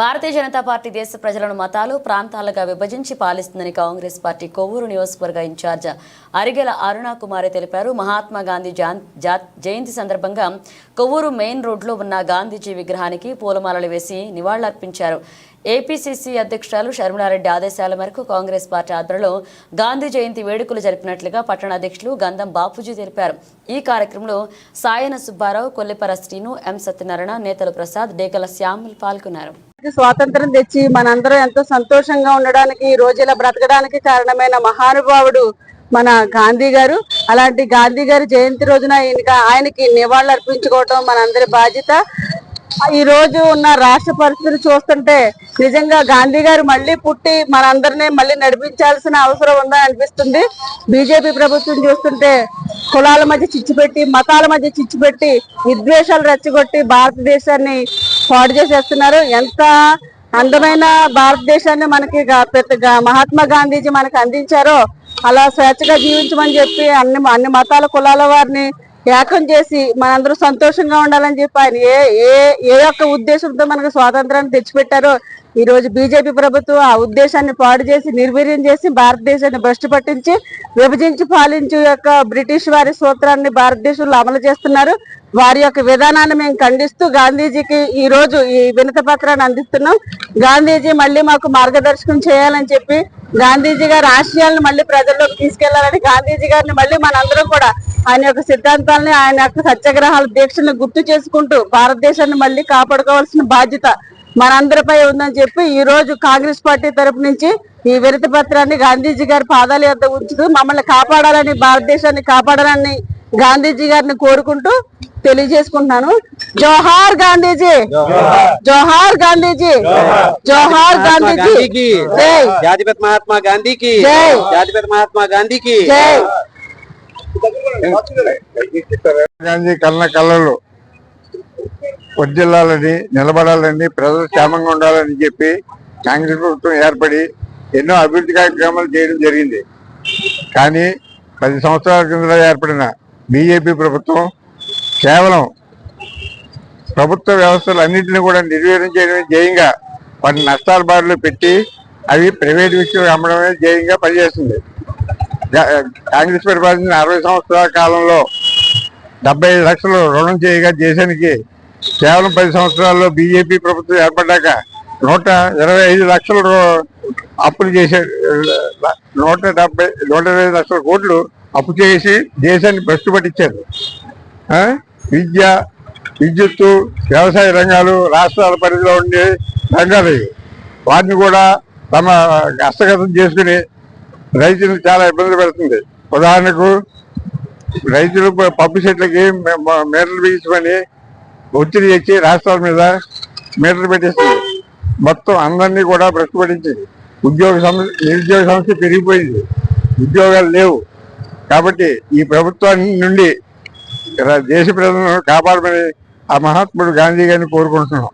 Bharatiya Janata party దేశ ప్రజలను మతాలు ప్రాంతాలుగా విభజించి పాలిస్తుందని కాంగ్రెస్ పార్టీ కొవ్వూరు నియోజకవర్గ ఇన్ఛార్జ్ అరిగెల అరుణాకుమారి తెలిపారు. మహాత్మా గాంధీ జయంతి సందర్భంగా కొవ్వూరు మెయిన్ రోడ్లో ఉన్న గాంధీజీ విగ్రహానికి పూలమాలలు వేసి నివాళులర్పించారు. ఏపీసీసీ అధ్యక్షురాలు షర్మిలారెడ్డి ఆదేశాల మేరకు కాంగ్రెస్ పార్టీ ఆధ్వర్యంలో గాంధీ జయంతి వేడుకలు జరిపినట్లుగా పట్టణ అధ్యక్షులు గంధం బాపూజీ తెలిపారు. ఈ కార్యక్రమంలో సాయన సుబ్బారావు కొల్లిపర శ్రీను ఎం సత్యనారాయణ నేతలు ప్రసాద్ డేకల శ్యాములు పాల్గొన్నారు. స్వాతంత్రం తెచ్చి మనందరం ఎంతో సంతోషంగా ఉండడానికి ఈ రోజు ఇలా బ్రతకడానికి కారణమైన మహానుభావుడు మన గాంధీ గారు. అలాంటి గాంధీ గారి జయంతి రోజున ఆయనకి నివాళులు అర్పించుకోవటం మనందరి బాధ్యత. ఈ రోజు ఉన్న రాష్ట్ర పరిస్థితి చూస్తుంటే నిజంగా గాంధీ గారు మళ్ళీ పుట్టి మనందరినీ మళ్ళీ నడిపించాల్సిన అవసరం ఉందని అనిపిస్తుంది. బీజేపీ ప్రభుత్వం చూస్తుంటే కులాల మధ్య చిచ్చుపెట్టి మతాల మధ్య చిచ్చుపెట్టి విద్వేషాలు రెచ్చగొట్టి భారతదేశాన్ని పాడు చేసేస్తున్నారు. ఎంత అందమైన భారతదేశాన్ని మనకి మహాత్మా గాంధీజీ మనకి అందించారో అలా స్వేచ్ఛగా జీవించమని చెప్పి అన్ని అన్ని మతాల కులాల వారిని ఏకం చేసి మనందరూ సంతోషంగా ఉండాలని చెప్పి ఆయన ఏ ఏ ఏ యొక్క ఉద్దేశంతో మనకు స్వాతంత్రాన్ని తెచ్చిపెట్టారో ఈ రోజు బీజేపీ ప్రభుత్వం ఆ ఉద్దేశాన్ని పాడు చేసి నిర్వీర్యం చేసి భారతదేశాన్ని భ్రష్టు పట్టించి విభజించి పాలించు యొక్క బ్రిటిష్ వారి సూత్రాన్ని భారతదేశంలో అమలు చేస్తున్నారు. వారి యొక్క విధానాన్ని మేము ఖండిస్తూ గాంధీజీకి ఈ రోజు ఈ వినత పత్రాన్ని అందిస్తున్నాం. గాంధీజీ మళ్ళీ మాకు మార్గదర్శకం చేయాలని చెప్పి గాంధీజీ గారి ఆశయాలను మళ్ళీ ప్రజల్లోకి తీసుకెళ్ళాలని గాంధీజీ గారిని మళ్ళీ మనందరం కూడా ఆయన యొక్క సిద్ధాంతాలని ఆయన యొక్క సత్యాగ్రహాల దీక్షను గుర్తు చేసుకుంటూ భారతదేశాన్ని మళ్ళీ కాపాడుకోవాల్సిన బాధ్యత మనందరిపై ఉందని చెప్పి ఈ రోజు కాంగ్రెస్ పార్టీ తరపు నుంచి ఈ వినతి పత్రాన్ని గాంధీజీ గారి పాదాల యొద్ద ఉంచుతూ మమ్మల్ని కాపాడాలని భారతదేశాన్ని కాపాడాలని గాంధీజీ గారిని కోరుకుంటూ తెలియజేసుకుంటున్నాను. జోహార్ గాంధీజీ! జోహార్! గాంధీజీ! జోహార్! గాంధీజీ! గాంధీకి! జై! జాతిపిత మహాత్మా గాంధీకి! జై. జాతిపిత మహాత్మా గాంధీకి! జై! గాంధీ కన్న కళ్ళలు వర్దిల్లాలని నిలబడాలని ప్రజలు క్షేమంగా ఉండాలని చెప్పి కాంగ్రెస్ ప్రభుత్వం ఏర్పడి ఎన్నో అభివృద్ధి కార్యక్రమాలు చేయడం జరిగింది. కానీ పది సంవత్సరాల కింద ఏర్పడిన బీజేపీ ప్రభుత్వం కేవలం ప్రభుత్వ వ్యవస్థలు అన్నింటినీ కూడా నిర్వీర్యం చేయడమే ధ్యేయంగా వాటిని నష్టాల బారిలో పెట్టి అవి ప్రైవేట్ విషయంలో అమ్మడమే ధ్యేయంగా పనిచేస్తుంది. కాంగ్రెస్ పరిపాలించిన అరవై సంవత్సరాల కాలంలో డెబ్బై ఐదు లక్షలు రుణం చేయగా దేశానికి కేవలం పది సంవత్సరాల్లో బీజేపీ ప్రభుత్వం ఏర్పడ్డాక నూట ఇరవై ఐదు లక్షలు అప్పులు చేసే నూట డెబ్బై నూట ఇరవై లక్షల కోట్లు అప్పు చేసి దేశాన్ని భ్రష్టు పట్టించారు. విద్య విద్యుత్తు వ్యవసాయ రంగాలు రాష్ట్రాల పరిధిలో ఉండే రంగాలు వాటిని కూడా తమ హస్తగతం చేసుకుని రైతులు చాలా ఇబ్బంది పెడుతుంది. ఉదాహరణకు రైతులు ప- పంపు చెట్లకి మే- మ- మీటర్లు బిగించమని ఒత్తిడి తెచ్చి రాష్ట్రాల మీద మీటర్లు పెట్టేస్తుంది మొత్తం అందరినీ కూడా భ్రష్టుపడించింది ఉద్యోగ సమస్య నిరుద్యోగ సమస్య పెరిగిపోయింది. ఉద్యోగాలు లేవు. కాబట్టి ఈ ప్రభుత్వాన్ని నుండి దేశ ప్రజలను కాపాడమని ఆ మహాత్ముడు గాంధీ గారిని కోరుకుంటున్నాం.